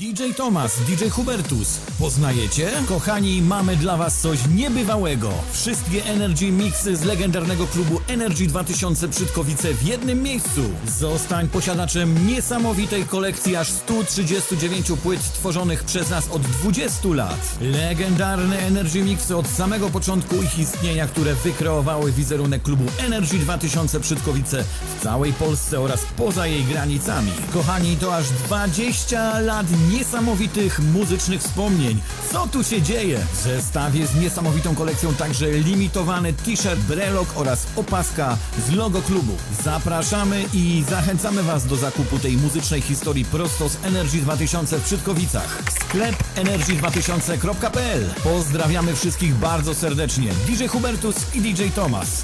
DJ Tomas, DJ Hubertus. Poznajecie? Kochani, mamy dla Was coś niebywałego. Wszystkie Energy Mixy z legendarnego klubu Energy 2000 Przydkowice w jednym miejscu. Zostań posiadaczem niesamowitej kolekcji aż 139 płyt tworzonych przez nas od 20 lat. Legendarne Energy Mixy od samego początku ich istnienia, które wykreowały wizerunek klubu Energy 2000 Przydkowice w całej Polsce oraz poza jej granicami. Kochani, to aż 20 lat niesamowitych muzycznych wspomnień. Co tu się dzieje? W zestawie z niesamowitą kolekcją także limitowany t-shirt, brelok oraz opaska z logo klubu. Zapraszamy i zachęcamy Was do zakupu tej muzycznej historii prosto z Energy 2000 w Przydkowicach. Sklep energy2000.pl Pozdrawiamy wszystkich bardzo serdecznie. DJ Hubertus i DJ Tomas.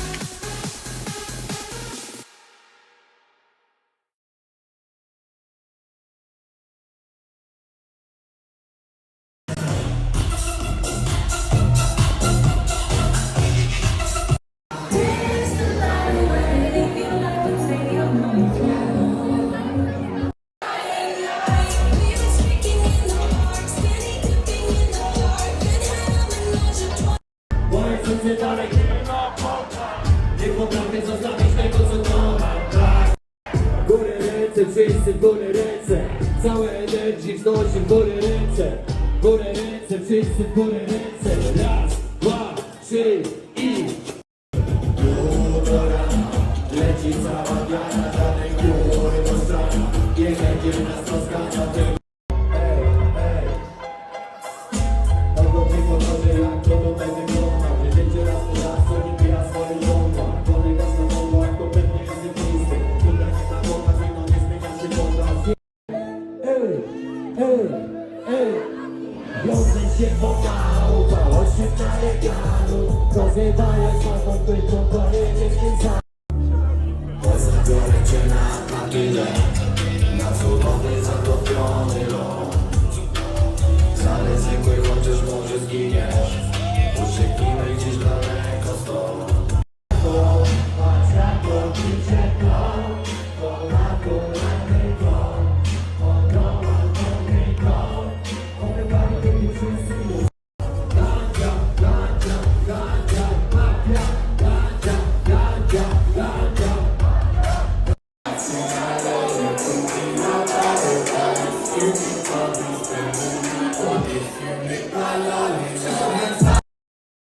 Łańcuchy dalej Nie potrafię zostawić tego co kocham Tak Górę ręce, wszyscy w górę ręce. Całe energii wznosi w górę ręce. Górę ręce, wszyscy w górę ręce. Raz, dwa, trzy i Półtora Leci cała wiara Dalej góry do strona Niech będzie nas rozgania Люблять ще помалу, та очі на лікару Розглядає знову ти, то